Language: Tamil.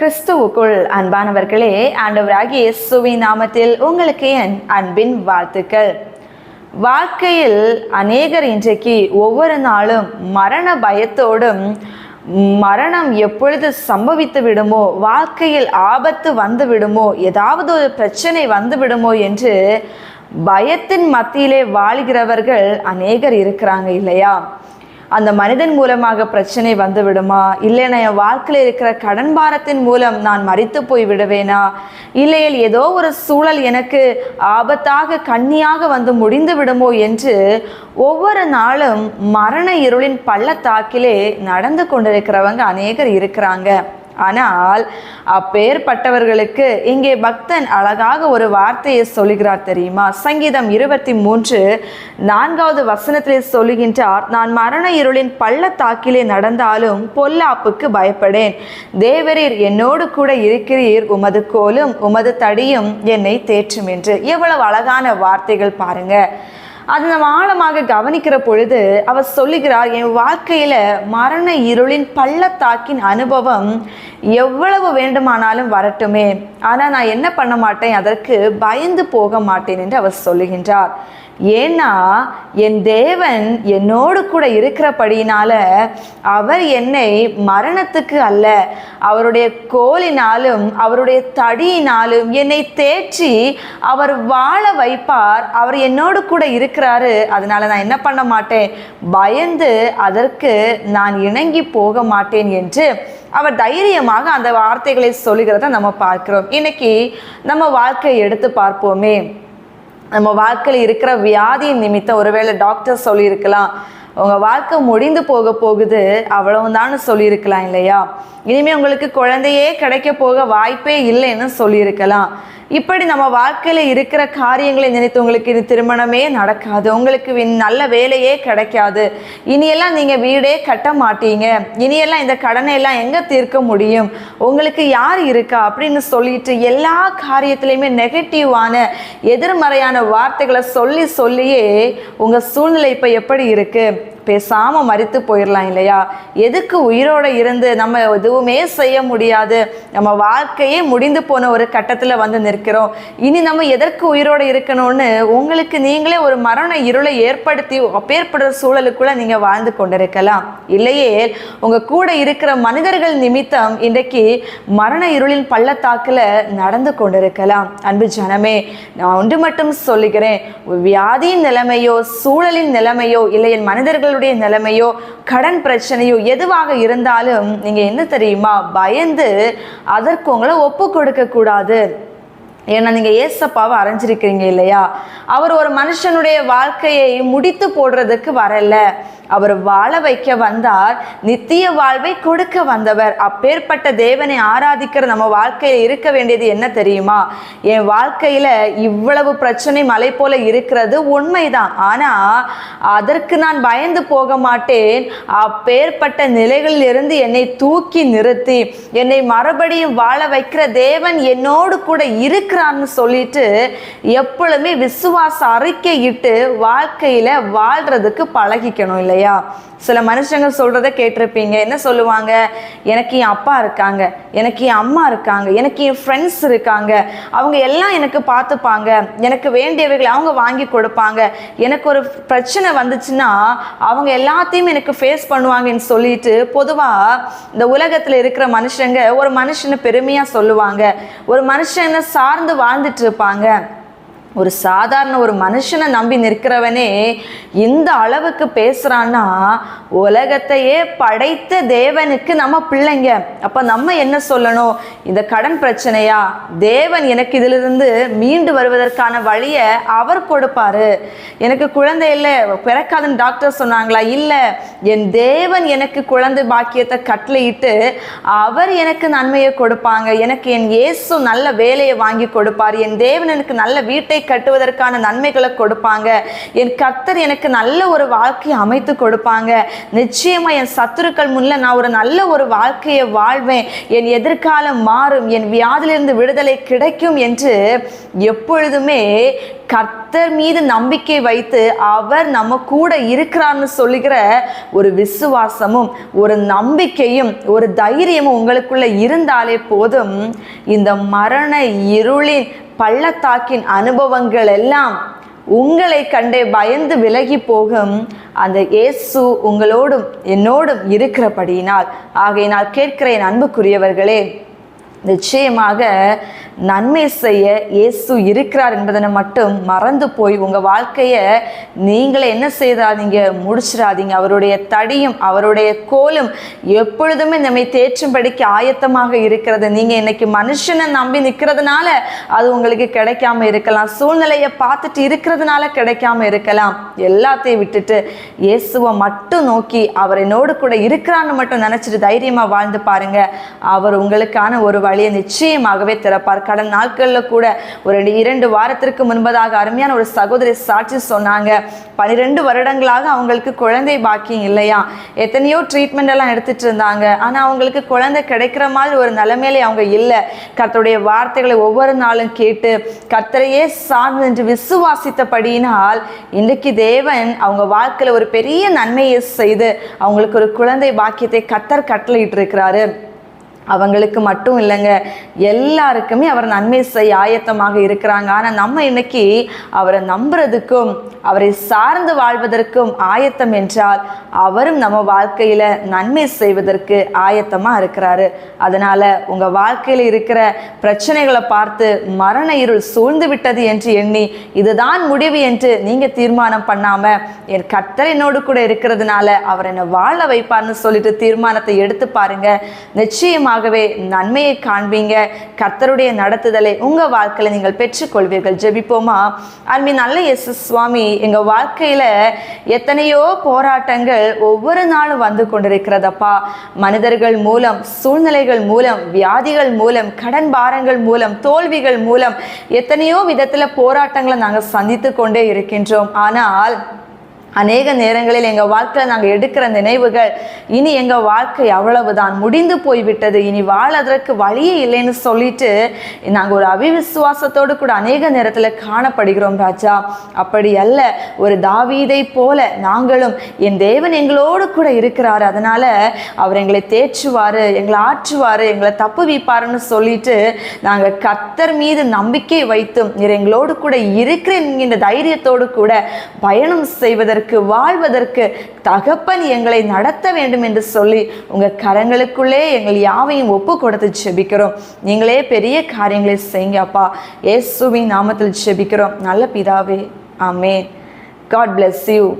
கிறிஸ்துவுக்குள் அன்பானவர்களே ஆண்டவராகிய இயேசுவின் நாமத்தில் உங்களுக்கு என் அன்பின் வாழ்த்துக்கள். வாழ்க்கையில் அநேகர் இன்றைக்கு ஒவ்வொரு நாளும் மரண பயத்தோடும் மரணம் எப்பொழுது சம்பவித்து விடுமோ வாழ்க்கையில் ஆபத்து வந்து விடுமோ ஏதாவது ஒரு பிரச்சனை வந்து விடுமோ என்று பயத்தின் மத்தியிலே வாழ்கிறவர்கள் அநேகர் இருக்கிறாங்க இல்லையா? அந்த மனிதன் மூலமாக பிரச்சனை வந்து விடுமா? இல்லைனா என் வாழ்க்கையில் இருக்கிற கடன் பாரத்தின் மூலம் நான் மறித்து போய் விடுவேனா? இல்லையில் ஏதோ ஒரு சூழல் எனக்கு ஆபத்தாக கண்ணியாக வந்து முடிந்து விடுமோ என்று ஒவ்வொரு நாளும் மரண இருளின் பள்ளத்தாக்கிலே நடந்து கொண்டிருக்கிறவங்க அநேகர் இருக்கிறாங்க. ஆனால் அப்பேற்பட்டவர்களுக்கு இங்கே பக்தன் அழகாக ஒரு வார்த்தையை சொல்லுகிறார் தெரியுமா? சங்கீதம் இருபத்தி மூன்று நான்காவது வசனத்திலே சொல்லுகின்றார் நான் மரண இருளின் பள்ளத்தாக்கிலே நடந்தாலும் பொல்லாப்புக்கு பயப்படேன். தேவரீர் என்னோடு கூட இருக்கிறீர் உமது கோலும் உமது தடியும் என்னை தேற்றும் என்று. எவ்வளவு அழகான வார்த்தைகள் பாருங்க. அது நம்ம ஆழமாக கவனிக்கிற பொழுது அவர் சொல்லுகிறார் என் வாழ்க்கையில் மரண இருளின் பள்ளத்தாக்கின் அனுபவம் எவ்வளவு வேண்டுமானாலும் வரட்டுமே. ஆனால் நான் என்ன பண்ண மாட்டேன்? அதற்கு பயந்து போக மாட்டேன் என்று அவர் சொல்லுகின்றார். ஏன்னா என் தேவன் என்னோடு கூட இருக்கிறபடியினால அவர் என்னை மரணத்துக்கு அல்ல அவருடைய கோலினாலும் அவருடைய தடியினாலும் என்னை தேற்றி அவர் வாழ வைப்பார். அவர் என்னோடு கூட இருக்கிறாரு. அதனால நான் என்ன பண்ண மாட்டேன்? பயந்து அதற்கு நான் இணங்கி போக மாட்டேன் என்று அவர் தைரியமாக அந்த வார்த்தைகளை சொல்லுகிறத நம்ம பார்க்கிறோம். இன்னைக்கு நம்ம வாழ்க்கையை எடுத்து பார்ப்போமே. நம்ம வாழ்க்கையில் இருக்கிற வியாதியின் நிமித்தம் ஒருவேளை டாக்டர் சொல்லியிருக்கலாம். உங்கள் வாழ்க்கை முடிந்து போக போகுது அவ்வளவுதான்னு சொல்லியிருக்கலாம் இல்லையா? இனிமேல் உங்களுக்கு குழந்தையே கிடைக்க போக வாய்ப்பே இல்லைன்னு சொல்லியிருக்கலாம். இப்படி நம்ம வாழ்க்கையில் இருக்கிற காரியங்களை நினைத்து உங்களுக்கு இது திருமணமே நடக்காது. உங்களுக்கு வின் நல்ல வேலையே கிடைக்காது. இனியெல்லாம் நீங்கள் வீடே கட்ட மாட்டீங்க. இனியெல்லாம் இந்த கடனை எல்லாம் எங்கே தீர்க்க முடியும்? உங்களுக்கு யார் இருக்கா? அப்படின்னு சொல்லிட்டு எல்லா காரியத்திலையுமே நெகட்டிவான எதிர்மறையான வார்த்தைகளை சொல்லி சொல்லியே உங்கள் சூழ்நிலை இப்போ எப்படி இருக்குது பேசாமல் மறித்து போயிடலாம் இல்லையா? எதுக்கு உயிரோடு இருந்து நம்ம எதுவுமே செய்ய முடியாது? நம்ம வாழ்க்கையே முடிந்து போன ஒரு கட்டத்தில் வந்து நிற்கிறோம். இனி நம்ம எதற்கு உயிரோடு இருக்கணும்னு உங்களுக்கு நீங்களே ஒரு மரண இருளை ஏற்படுத்தி அப்பேற்படுற சூழலுக்குள்ள நீங்கள் வாழ்ந்து கொண்டிருக்கலாம். இல்லையே உங்கள் கூட இருக்கிற மனிதர்கள் நிமித்தம் இன்றைக்கு மரண இருளின் பள்ளத்தாக்கில் நடந்து கொண்டிருக்கலாம். அன்பு ஜனமே நான் ஒன்று மட்டும் சொல்லுகிறேன். வியாதியின் நிலைமையோ சூழலின் நிலைமையோ இல்லை என் மனிதர்களுடைய நிலைமையோ கடன் பிரச்சனையோ எதுவாக இருந்தாலும் நீங்கள் என்ன தெரியுமா? பயந்து அதற்கு உங்களை ஒப்பு கொடுக்க கூடாது. ஏன்னா நீங்கள் ஏசப்பாவை அரைஞ்சிருக்கிறீங்க இல்லையா? அவர் ஒரு மனுஷனுடைய வாழ்க்கையை முடித்து போடுறதுக்கு வரல. அவர் வாழ வைக்க வந்தார். நித்திய வாழ்வை கொடுக்க வந்தவர். அப்பேற்பட்ட தேவனை ஆராதிக்கிற நம்ம வாழ்க்கையில் இருக்க வேண்டியது என்ன தெரியுமா? என் வாழ்க்கையில் இவ்வளவு பிரச்சனை மலை போல இருக்கிறது உண்மைதான். ஆனால் அதற்கு நான் பயந்து போக மாட்டேன். அப்பேற்பட்ட நிலைகளில் இருந்து என்னை தூக்கி நிறுத்தி என்னை மறுபடியும் வாழ வைக்கிற தேவன் என்னோடு கூட இருக்கிற இருக்கிறான்னு சொல்லிட்டு எப்பொழுதுமே விசுவாச அறிக்கையிட்டு வாழ்க்கையில் வாழ்றதுக்கு பழகிக்கணும் இல்லையா? சில மனுஷங்க சொல்கிறத கேட்டிருப்பீங்க. என்ன சொல்லுவாங்க? எனக்கு என் அப்பா இருக்காங்க. எனக்கு என் அம்மா இருக்காங்க. எனக்கு என் ஃப்ரெண்ட்ஸ் இருக்காங்க. அவங்க எல்லாம் எனக்கு பார்த்துப்பாங்க. எனக்கு வேண்டியவைகளை அவங்க வாங்கி கொடுப்பாங்க. எனக்கு ஒரு பிரச்சனை வந்துச்சுன்னா அவங்க எல்லாத்தையும் எனக்கு ஃபேஸ் பண்ணுவாங்கன்னு சொல்லிட்டு பொதுவாக இந்த உலகத்தில் இருக்கிற மனுஷங்க ஒரு மனுஷனை பெருமையாக சொல்லுவாங்க. ஒரு மனுஷனை சார்ந்து வாழ்ந்துட்டு இருப்பாங்க. ஒரு சாதாரண ஒரு மனுஷனை நம்பி நிற்கிறவனே இந்த அளவுக்கு பேசுகிறான்னா உலகத்தையே படைத்த தேவனுக்கு நம்ம பிள்ளைங்க. அப்போ நம்ம என்ன சொல்லணும்? இந்த கடன் பிரச்சனையா? தேவன் எனக்கு இதிலிருந்து மீண்டு வருவதற்கான வழியை அவர் கொடுப்பாரு. எனக்கு குழந்தை இல்லை பிறக்காதுன்னு டாக்டர் சொன்னாங்களா? இல்லை. என் தேவன் எனக்கு குழந்தை பாக்கியத்தை கட்டளையிட்டு அவர் எனக்கு நன்மையை கொடுப்பாங்க. எனக்கு என் இயேசு நல்ல வேலையை வாங்கி கொடுப்பார். என் தேவன் எனக்கு நல்ல வீட்டை கட்டுவதற்கான நன்மைகளை கொடுப்பாங்க. என் கர்த்தர் எனக்கு நல்ல ஒரு வாழ்க்கையை அமைத்து கொடுப்பாங்க. நிச்சயமா என் சத்துருக்கள் முன்ன நான் ஒரு நல்ல ஒரு வாழ்க்கையை வாழ்வேன். என் எதிர்காலம் மாறும். என் வியாதிலிருந்து விடுதலை கிடைக்கும் என்று எப்பொழுதுமே கர்த்தர் மீது நம்பிக்கை வைத்து அவர் நம்ம கூட இருக்கிறார்னு சொல்லுகிற ஒரு விசுவாசமும் ஒரு நம்பிக்கையும் ஒரு தைரியமும் உங்களுக்குள்ள இருந்தாலே போதும். இந்த மரண இருளின் பள்ளத்தாக்கின் அனுபவங்கள் எல்லாம் உங்களை கண்டே பயந்து விலகி போகும் அந்த இயேசு உங்களோடும் என்னோடும் இருக்கிறபடியினால். ஆகையினால் கேட்கிற என் அன்புக்குரியவர்களே நிச்சயமாக நன்மை செய்ய இயேசு இருக்கிறார் என்பதனை மட்டும் மறந்து போய் உங்கள் வாழ்க்கையை நீங்களே என்ன செய்தாதீங்க? முடிச்சிடாதீங்க. அவருடைய தடியும் அவருடைய கோலும் எப்பொழுதுமே நம்மை தேற்றும்படிக்கு ஆயத்தமாக இருக்கிறது. நீங்கள் இன்னைக்கு மனுஷனை நம்பி நிற்கிறதுனால அது உங்களுக்கு கிடைக்காம இருக்கலாம். சூழ்நிலையை பார்த்துட்டு இருக்கிறதுனால கிடைக்காம இருக்கலாம். எல்லாத்தையும் விட்டுட்டு இயேசுவை மட்டும் நோக்கி அவர் என்னோடு கூட இருக்கிறான்னு மட்டும் நினச்சிட்டு தைரியமாக வாழ்ந்து பாருங்க. அவர் உங்களுக்கான ஒரு வழியை நிச்சயமாகவே திறப்பார். கடந்த நாட்களில் கூட ஒரு ரெண்டு- இரண்டு வாரத்திற்கு முன்பதாக அருமையான ஒரு சகோதரி சாட்சி சொன்னாங்க. பனிரெண்டு வருடங்களாக அவங்களுக்கு குழந்தை பாக்கியம் இல்லையா? எத்தனையோ ட்ரீட்மெண்ட் எல்லாம் எடுத்துட்டு இருந்தாங்க. ஆனால் அவங்களுக்கு குழந்தை கிடைக்கிற மாதிரி ஒரு நிலைமையிலே அவங்க இல்லை. கர்த்தருடைய வார்த்தைகளை ஒவ்வொரு நாளும் கேட்டு கர்த்தரையே சார்ந்து என்று விசுவாசித்தபடியினால் இன்றைக்கு தேவன் அவங்க வாழ்க்கையில் ஒரு பெரிய நன்மையை செய்து அவங்களுக்கு ஒரு குழந்தை பாக்கியத்தை கத்தர் கட்டளையிட்டு இருக்கிறாரு அவங்களுக்கு மட்டும் இல்லைங்க. எல்லாருக்குமே அவர் நன்மை செய்ய ஆயத்தமாக இருக்கிறாங்க. ஆனால் நம்ம இன்னைக்கு அவரை நம்புறதுக்கும் அவரை சார்ந்து வாழ்வதற்கும் ஆயத்தம் என்றால் அவரும் நம்ம வாழ்க்கையில் நன்மை செய்வதற்கு ஆயத்தமாக இருக்கிறாரு. அதனால் உங்கள் வாழ்க்கையில் இருக்கிற பிரச்சனைகளை பார்த்து மரண இருள் சூழ்ந்து விட்டது என்று எண்ணி இதுதான் முடிவு என்று நீங்கள் தீர்மானம் பண்ணாமல் என் கர்த்தர் என்னோடு கூட இருக்கிறதுனால அவர் என்னை வாழ வைப்பார்னு சொல்லிட்டு தீர்மானத்தை எடுத்து பாருங்க. நிச்சயமாகவே நன்மையை காண்பீங்க. கர்த்தருடைய நடத்துதலை உங்கள் வாழ்க்கையில் நீங்கள் பெற்றுக்கொள்வீர்கள். ஜெபிப்போமா? அன்பி நல்ல எஸ் சுவாமி எங்கள் வாழ்க்கையில் எத்தனையோ போராட்டங்கள் ஒவ்வொரு நாளும் வந்து கொண்டிருக்கிறதப்பா. மனிதர்கள் மூலம் சூழ்நிலைகள் மூலம் வியாதிகள் மூலம் கடன் பாரங்கள் மூலம் தோல்விகள் மூலம் எத்தனையோ விதத்தில் போராட்டங்களை நாங்கள் சந்தித்து கொண்டே இருக்கின்றோம். ஆனால் அநேக நேரங்களில் எங்கள் வாழ்க்கையில் நாங்கள் எடுக்கிற நினைவுகள் இனி எங்கள் வாழ்க்கை அவ்வளவுதான் முடிந்து போய்விட்டது இனி வாழறதற்கு வழியே இல்லைன்னு சொல்லிட்டு நாங்கள் ஒரு அவிவிசுவாசத்தோடு கூட அநேக நேரத்தில் காணப்படுகிறோம் ராஜா. அப்படி அல்ல ஒரு தாவீதை போல நாங்களும் என் தேவன் எங்களோடு கூட இருக்கிறாரு. அதனால் அவர் எங்களை தேற்றுவார் எங்களை ஆற்றுவார் எங்களை தப்பு வைப்பாருன்னு சொல்லிட்டு நாங்கள் கத்தர் மீது நம்பிக்கை வைத்தும் நீர் எங்களோடு கூட இருக்கிற என்கின்ற தைரியத்தோடு கூட பயணம் செய்வதற்கு வாழ்வதற்கு தகப்பன் எங்களை நடத்த வேண்டும் என்று சொல்லி உங்கள் கரங்களுக்குள்ளே எங்கள் யாவையும் ஒப்பு கொடுத்து செபிக்கிறோம். நீங்களே பெரிய காரியங்களை செய்யுங்க அப்பா. ஏசுவின் நாமத்தில் ஜெபிக்கிறோம் நல்ல பிதாவே. ஆமே காட் bless யூ